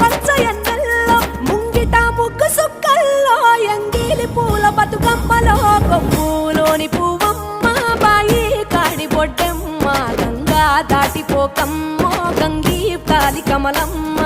పచ్చ ముంగిట ముగ్గు సుక్కల్లో ఎంగిలి పూల బతుకమ్మలో కొమ్ములోని పువ్వమ్మ బాయి కాడి బొడ్డెమ్మ గంగా దాటిపోకమ్మ గంగీ కాలి కమలమ్మ.